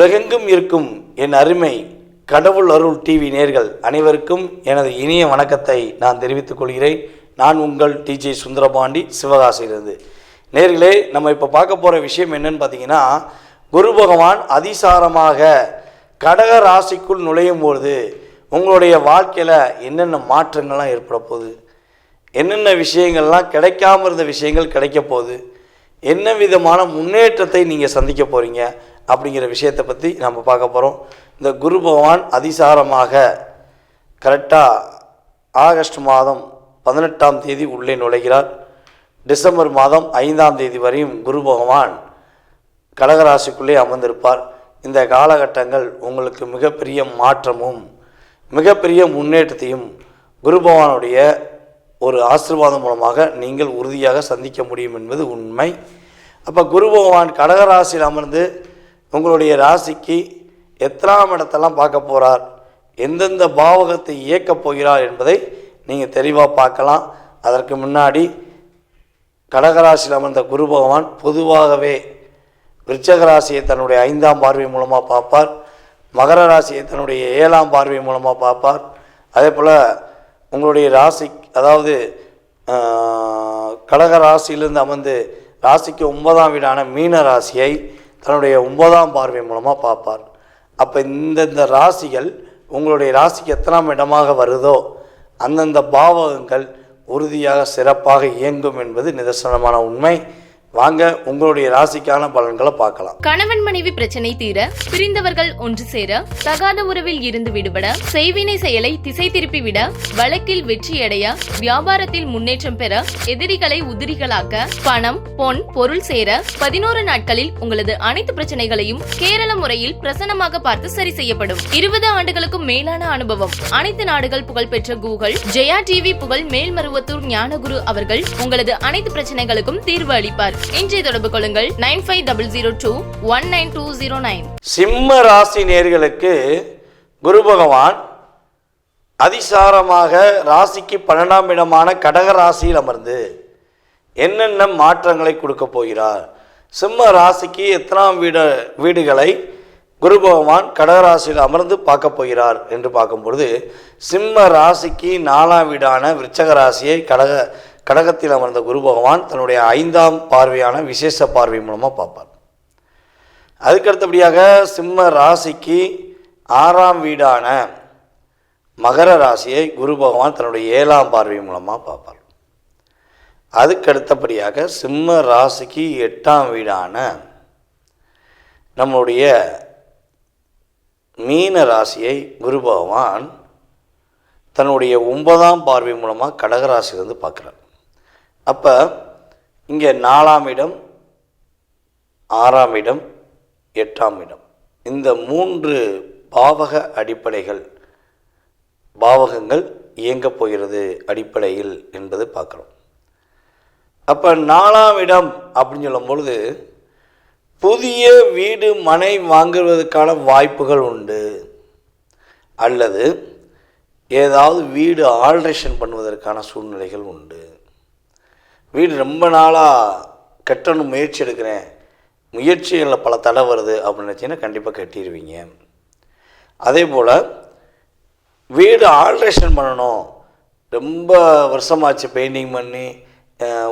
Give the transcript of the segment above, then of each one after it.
உலகெங்கும் இருக்கும் என் அருமை கடவுள் அருள் டிவி நேர்கள் அனைவருக்கும் எனது இனிய வணக்கத்தை நான் தெரிவித்துக் கொள்கிறேன். நான் உங்கள் டிஜே சுந்தரபாண்டி சிவகாசியிலிருந்து. நேர்களே நம்ம இப்போ பார்க்க போகிற விஷயம் என்னன்னு பார்த்தீங்கன்னா குரு பகவான் அதிசாரமாக கடக ராசிக்குள் நுழையும் பொழுது உங்களுடைய வாழ்க்கையில் என்னென்ன மாற்றங்கள்லாம் ஏற்பட போகுது? என்னென்ன விஷயங்கள்லாம் கிடைக்காம இருந்த விஷயங்கள் கிடைக்க போகுது? என்ன விதமான முன்னேற்றத்தை நீங்கள் சந்திக்க போகிறீங்க அப்படிங்கிற விஷயத்தை பற்றி நம்ம பார்க்க போகிறோம் இந்த குரு பகவான் அதிசாரமாக கரெக்டாக ஆகஸ்ட் மாதம் பதினெட்டாம் தேதி உள்ளே நுழைகிறார். டிசம்பர் மாதம் ஐந்தாம் தேதி வரையும் குரு பகவான் கடகராசிக்குள்ளே அமர்ந்திருப்பார். இந்த காலகட்டங்கள் உங்களுக்கு மிகப்பெரிய மாற்றமும் மிகப்பெரிய முன்னேற்றத்தையும் குரு பகவானுடைய ஒரு ஆசீர்வாதம் மூலமாக நீங்கள் உறுதியாக சந்திக்க முடியும் என்பது உண்மை. அப்போ குரு பகவான் கடகராசியில் அமர்ந்து உங்களுடைய ராசிக்கு எத்தனாம் இடத்தெல்லாம் பார்க்க போகிறார் எந்தெந்த பாவகத்தை இயக்கப் போகிறார் என்பதை நீங்கள் தெளிவாக பார்க்கலாம். அதற்கு முன்னாடி கடகராசியில் அமர்ந்த குரு பகவான் பொதுவாகவே விருச்சக ராசியை தன்னுடைய ஐந்தாம் பார்வை மூலமாக பார்ப்பார். மகர ராசியை தன்னுடைய ஏழாம் பார்வை மூலமாக பார்ப்பார். அதே போல் உங்களுடைய ராசி அதாவது கடக ராசியிலிருந்து அமர்ந்து ராசிக்கு ஒன்பதாம் வீடான மீன ராசியை தன்னுடைய ஒன்பதாம் பார்வை மூலமாக பார்ப்பார். அப்போ இந்தந்த ராசிகள் உங்களுடைய ராசிக்கு எத்தனாம் இடமாக வருதோ அந்தந்த பாவகங்கள் உறுதியாக சிறப்பாக இயங்கும் என்பது நிதர்சனமான உண்மை. வாங்க உங்களுடைய ராசிக்கான பலன்களை பார்க்கலாம். கணவன் மனைவி பிரச்சனை தீர பிரிந்தவர்கள் ஒன்று சேர தகாத உறவில் இருந்து விடுபட செய்வினை செயலை திசை திருப்பி விட வழக்கில் வெற்றியடைய வியாபாரத்தில் முன்னேற்றம் பெற எதிரிகளை உதிரிகளாக்க பணம் பொன் பொருள் சேர பதினோரு நாட்களில் உங்களது அனைத்து பிரச்சனைகளையும் கேரள முறையில் பிரசன்னமாக பார்த்து சரி செய்யப்படும். இருபது ஆண்டுகளுக்கும் மேலான அனுபவம். அனைத்து நாடுகள் புகழ்பெற்ற கூகுள் ஜெயா டிவி புகழ் மேல்மருவத்தூர் ஞானகுரு அவர்கள் உங்களது அனைத்து பிரச்சனைகளுக்கும் தீர்வு அளிப்பார். இன்றைய தொடர்பு கொள்ளுங்கள். Nine five double zero two one nine two zero nine. சிம்ம ராசி நேர்களுக்கு குரு பகவான் அதிசாரமாக ராசிக்கு பன்னெண்டாம் இடமான கடக ராசியில் அமர்ந்து என்னென்ன மாற்றங்களை கொடுக்க போகிறார்? சிம்ம ராசிக்கு எத்தனாம் வீடு வீடுகளை குரு பகவான் கடகராசியில் அமர்ந்து பார்க்க போகிறார் என்று பார்க்கும் பொழுது சிம்ம ராசிக்கு நாலாம் வீடான விருச்சக ராசியை கடக கடகத்தில் அமர்ந்த குரு பகவான் தன்னுடைய ஐந்தாம் பார்வையான விசேஷ பார்வை மூலமாக பார்ப்பார். அதுக்கடுத்தபடியாக சிம்ம ராசிக்கு ஆறாம் வீடான மகர ராசியை குரு பகவான் தன்னுடைய ஏழாம் பார்வை மூலமாக பார்ப்பார். அதுக்கு அடுத்தபடியாக சிம்ம ராசிக்கு எட்டாம் வீடான நம்முடைய மீன ராசியை குரு பகவான் தன்னுடைய ஒன்பதாம் பார்வை மூலமாக கடகராசியிலிருந்து பார்க்குறார். அப்போ இங்கே நாலாம் இடம் ஆறாம் இடம் எட்டாம் இடம். இந்த மூன்று பாவக அடிப்படைகள் பாவகங்கள் இயங்கப் போகிறது அடிப்படையில் என்பது பார்க்குறோம். அப்போ நாலாம் இடம் அப்படின்னு சொல்லும் பொழுது புதிய வீடு மனை வாங்குவதற்கான வாய்ப்புகள் உண்டு. அல்லது ஏதாவது வீடு ஆல்ட்ரேஷன் பண்ணுவதற்கான சூழ்நிலைகள் உண்டு. வீடு ரொம்ப நாளாக கட்டணும் முயற்சி எடுக்கிறேன். முயற்சிகளில் பல தடை வருது அப்படின்னு நினச்சிங்கன்னா கண்டிப்பாக கட்டிடுவீங்க அதே போல் வீடு ஆல்ட்ரேஷன் பண்ணணும். ரொம்ப வருஷமாச்சு பெயிண்டிங் பண்ணி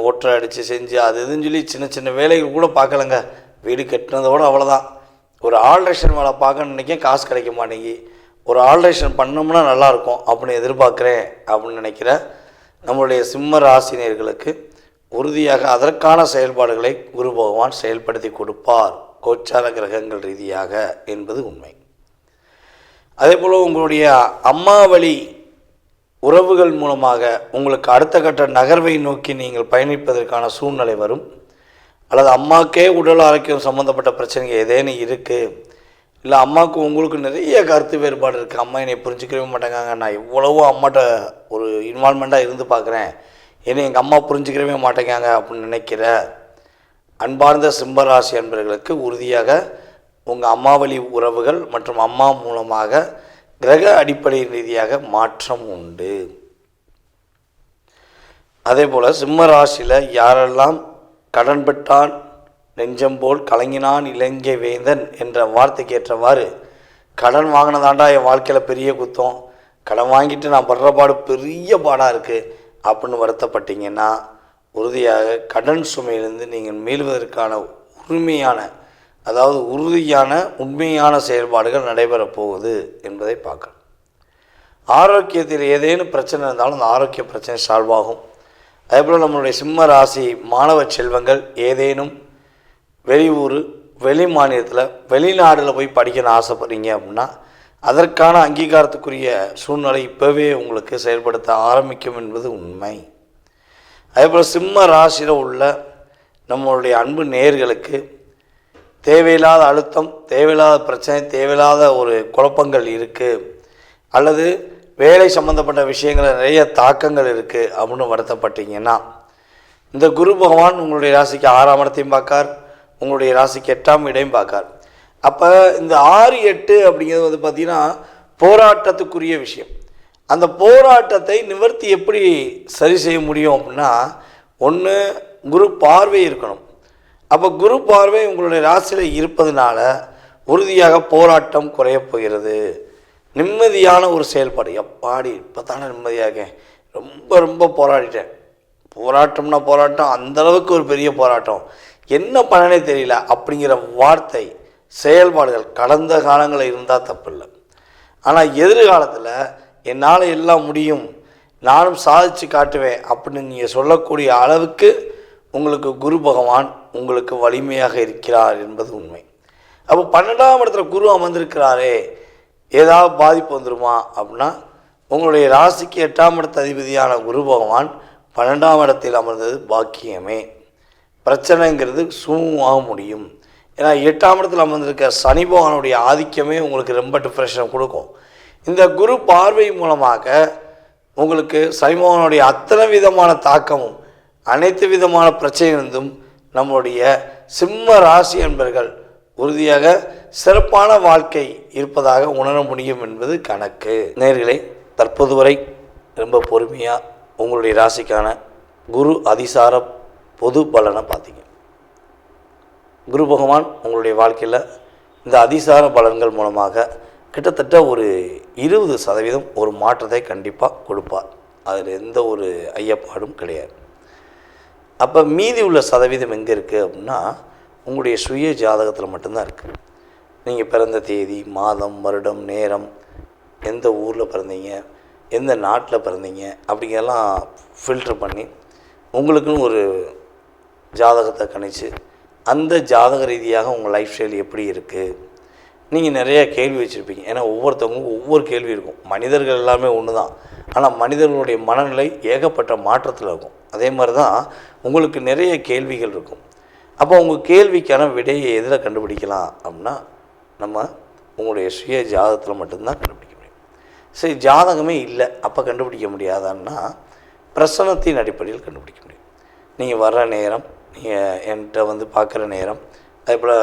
ஒற்றை அடித்து செஞ்சு அது இதுன்னு சொல்லி சின்ன சின்ன வேலைகள் கூட பார்க்கலங்க. வீடு கட்டினதோடு அவ்வளோதான் ஒரு ஆல்ட்ரேஷன் வேலை பார்க்க நினைக்க காசு கிடைக்க மாட்டேங்கி ஒரு ஆல்ட்ரேஷன் பண்ணோம்னா நல்லாயிருக்கும் அப்படின்னு எதிர்பார்க்குறேன் அப்படின்னு நினைக்கிற நம்மளுடைய சிம்ம ராசினியர்களுக்கு உறுதியாக அதற்கான செயல்பாடுகளை குரு பகவான் செயல்படுத்தி கொடுப்பார். கோச்சார கிரகங்கள் ரீதியாக என்பது உண்மை. அதே போல் உங்களுடைய அம்மா வழி உறவுகள் மூலமாக உங்களுக்கு அடுத்த கட்ட நகர்வை நோக்கி நீங்கள் பயணிப்பதற்கான சூழ்நிலை வரும். அல்லது அம்மாக்கே உடல் ஆரோக்கியம் சம்மந்தப்பட்ட பிரச்சனைகள் ஏதேனும் இருக்குது இல்லை அம்மாவுக்கு உங்களுக்கு நிறைய கருத்து வேறுபாடு இருக்குது அம்மா என்னை புரிஞ்சுக்கவே மாட்டேங்காங்க. நான் இவ்வளவோ அம்மாட்ட ஒரு இன்வால்மெண்ட்டாக இருந்து பார்க்குறேன் என்னை எங்கள் அம்மா புரிஞ்சுக்கிறவே மாட்டேங்காங்க அப்படின்னு நினைக்கிற அன்பார்ந்த சிம்மராசி அன்பர்களுக்கு உறுதியாக உங்கள் அம்மாவளி உறவுகள் மற்றும் அம்மா மூலமாக கிரக அடிப்படை ரீதியாக மாற்றம் உண்டு. அதே போல் சிம்ம ராசியில் யாரெல்லாம் கடன் நெஞ்சம்போல் கலங்கினான் இலங்கை வேந்தன் என்ற வார்த்தைக்கு ஏற்றவாறு கடன் வாங்கினதாண்டா என் வாழ்க்கையில் பெரிய குத்தம். கடன் வாங்கிட்டு நான் படுற பாடு பெரிய பாடாக இருக்குது அப்படின்னு வருத்தப்பட்டீங்கன்னா உறுதியாக கடன் சுமையிலிருந்து நீங்கள் மீள்வதற்கான உரிமையான அதாவது உறுதியான உண்மையான செயல்பாடுகள் நடைபெறப் போகுது என்பதை பார்க்கணும் ஆரோக்கியத்தில் ஏதேனும் பிரச்சனை இருந்தாலும் அந்த ஆரோக்கிய பிரச்சனை சால்வ் ஆகும். அதேபோல் நம்மளுடைய சிம்ம ராசி மாணவ செல்வங்கள் ஏதேனும் வெளியூர் வெளி மாநிலத்தில் வெளிநாடில் போய் படிக்கணும்னு ஆசைப்படுறீங்க அப்படின்னா அதற்கான அங்கீகாரத்துக்குரிய சூழ்நிலை இப்போவே உங்களுக்கு செயல்படுத்த ஆரம்பிக்கும் என்பது உண்மை. அதேபோல் சிம்ம ராசியில் உள்ள நம்மளுடைய அன்பு நேர்களுக்கு தேவையில்லாத அழுத்தம் தேவையில்லாத பிரச்சனை தேவையில்லாத ஒரு குழப்பங்கள் இருக்குது அல்லது வேலை சம்மந்தப்பட்ட விஷயங்களில் நிறைய தாக்கங்கள் இருக்குது அப்படின்னு வருத்தப்பட்டீங்கன்னா இந்த குரு பகவான் உங்களுடைய ராசிக்கு ஆறாம் இடத்தையும் பார்க்கார் உங்களுடைய ராசிக்கு எட்டாம் இடையும் பார்க்கார். அப்போ இந்த ஆறு எட்டு அப்படிங்கிறது வந்து பார்த்திங்கன்னா போராட்டத்துக்குரிய விஷயம். அந்த போராட்டத்தை நிவர்த்தி எப்படி சரி செய்ய முடியும் அப்படின்னா ஒன்று குரு பார்வை இருக்கணும். அப்போ குரு பார்வை உங்களுடைய ராசியில் இருப்பதனால உறுதியாக போராட்டம் குறையப் போகிறது. நிம்மதியான ஒரு செயல்பாடு. எப்பாடி இப்போ தானே நிம்மதியாக. ரொம்ப ரொம்ப போராடிட்டேன். போராட்டம்னா போராட்டம். அந்தளவுக்கு ஒரு பெரிய போராட்டம். என்ன பண்ணனே தெரியல அப்படிங்கிற வார்த்தை செயல்பாடுகள் கடந்த காலங்களில் இருந்தால் தப்பில்லை. ஆனால் எதிர்காலத்தில் என்னால் எல்லாம் முடியும் நானும் சாதிச்சு காட்டுவேன் அப்படின்னு நீங்கள் சொல்லக்கூடிய அளவுக்கு உங்களுக்கு குரு பகவான் உங்களுக்கு வலிமையாக இருக்கிறார் என்பது உண்மை. அப்போ பன்னெண்டாம் இடத்துல குரு அமர்ந்திருக்கிறாரே ஏதாவது பாதிப்பு வந்துருமா அப்படின்னா உங்களுடைய ராசிக்கு எட்டாம் இடத்த அதிபதியான குரு பகவான் பன்னெண்டாம் இடத்தில் அமர்ந்தது பாக்கியமே. பிரச்சனைங்கிறது சுமூகமாக முடியும். ஏன்னா எட்டாம் இடத்துல அமர்ந்திருக்க சனி பகவானுடைய ஆதிக்கமே உங்களுக்கு ரொம்ப டிப்ரெஷனை கொடுக்கும். இந்த குரு பார்வை மூலமாக உங்களுக்கு சனி பகவானுடைய அத்தனை விதமான தாக்கமும் அனைத்து விதமான பிரச்சனைகளிருந்தும் நம்முடைய சிம்ம ராசி என்பர்கள் உறுதியாக சிறப்பான வாழ்க்கை இருப்பதாக உணர முடியும் என்பது கணக்கு. நேர்களே தற்போது வரை ரொம்ப பொறுமையாக உங்களுடைய ராசிக்கான குரு அதிசார பொது பலனை பார்த்தீங்க. குரு பகவான் உங்களுடைய வாழ்க்கையில் இந்த அதிசார பலன்கள் மூலமாக கிட்டத்தட்ட ஒரு இருபது சதவீதம் ஒரு மாற்றத்தை கண்டிப்பாக கொடுப்பார். அதில் எந்த ஒரு ஐயப்பாடும் கிடையாது. அப்போ மீதி உள்ள சதவீதம் எங்கே இருக்குது அப்படின்னா உங்களுடைய சுய ஜாதகத்தில் மட்டும்தான் இருக்குது நீங்கள் பிறந்த தேதி மாதம் வருடம் நேரம் எந்த ஊரில் பிறந்தீங்க எந்த நாட்டில் பிறந்தீங்க அப்படிங்கெல்லாம் ஃபில்ட்ரு பண்ணி உங்களுக்குன்னு ஒரு ஜாதகத்தை கணிச்சு அந்த ஜாதக ரீதியாக உங்கள் லைஃப் ஸ்டைல் எப்படி இருக்குது நீங்கள் நிறைய கேள்வி வச்சுருப்பீங்க. ஏன்னா ஒவ்வொருத்தவங்களுக்கும் ஒவ்வொரு கேள்வி இருக்கும். மனிதர்கள் எல்லாமே ஒன்று தான் ஆனால் மனிதர்களுடைய மனநிலை ஏகப்பட்ட மாற்றத்தில் இருக்கும். அதே மாதிரி தான் உங்களுக்கு நிறைய கேள்விகள் இருக்கும். அப்போ உங்கள் கேள்விக்கான விடையை எதில் கண்டுபிடிக்கலாம் அப்படின்னா நம்ம உங்களுடைய சுய ஜாதகத்தில் மட்டும்தான் கண்டுபிடிக்க முடியும். சரி ஜாதகமே இல்லை. அப்போ கண்டுபிடிக்க முடியாதான்னா பிரசனத்தின் அடிப்படையில் கண்டுபிடிக்க முடியும். நீங்கள் வர்ற நேரம் நீங்கள் என்கிட்ட வந்து பார்க்குற நேரம் அதே போல்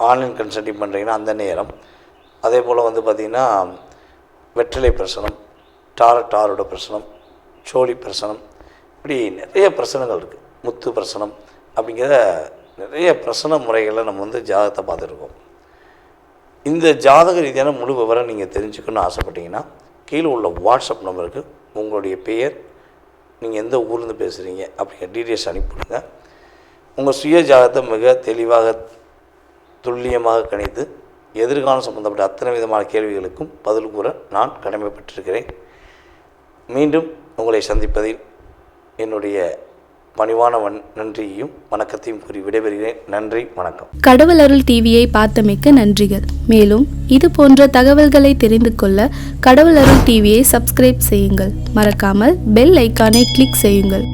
ஆன்லைன் கன்சல்டிங் பண்ணுறீங்கன்னா அந்த நேரம். அதே போல் வந்து பார்த்திங்கன்னா வெற்றிலை பிரசனம் டார டாரோட பிரசனம் சோழி பிரசனம் இப்படி நிறைய பிரசனங்கள் இருக்குது முத்து பிரசனம் அப்படிங்கிற நிறைய பிரசன முறைகளை நம்ம வந்து ஜாதகத்தை பார்த்துருக்கோம். இந்த ஜாதக ரீதியான முழு விவரம் நீங்கள் தெரிஞ்சுக்கணும்னு ஆசைப்பட்டீங்கன்னா கீழே உள்ள வாட்ஸ்அப் நம்பருக்கு உங்களுடைய பெயர் நீங்கள் எந்த ஊர்லேருந்து பேசுகிறீங்க அப்படிங்கிற டீட்டெயில்ஸ் அனுப்பிவிடுங்க உங்கள் சுய ஜாகத்தை மிக தெளிவாக துல்லியமாக கணித்து எதிர்காலம் சம்பந்தப்பட்ட அத்தனை விதமான கேள்விகளுக்கும் பதில் கூற நான் கடமைப்பட்டிருக்கிறேன். மீண்டும் உங்களை சந்திப்பதில் என்னுடைய பணிவான வன் நன்றியையும் வணக்கத்தையும் கூறி விடைபெறுகிறேன். நன்றி வணக்கம். கடவுள் அருள் டிவியை பார்த்தமைக்க நன்றிகள். மேலும் இது போன்ற தகவல்களை தெரிந்து கொள்ள கடவுள் அருள் டிவியை சப்ஸ்கிரைப் செய்யுங்கள். மறக்காமல் பெல் ஐக்கானை கிளிக் செய்யுங்கள்.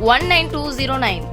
one nine two zero nine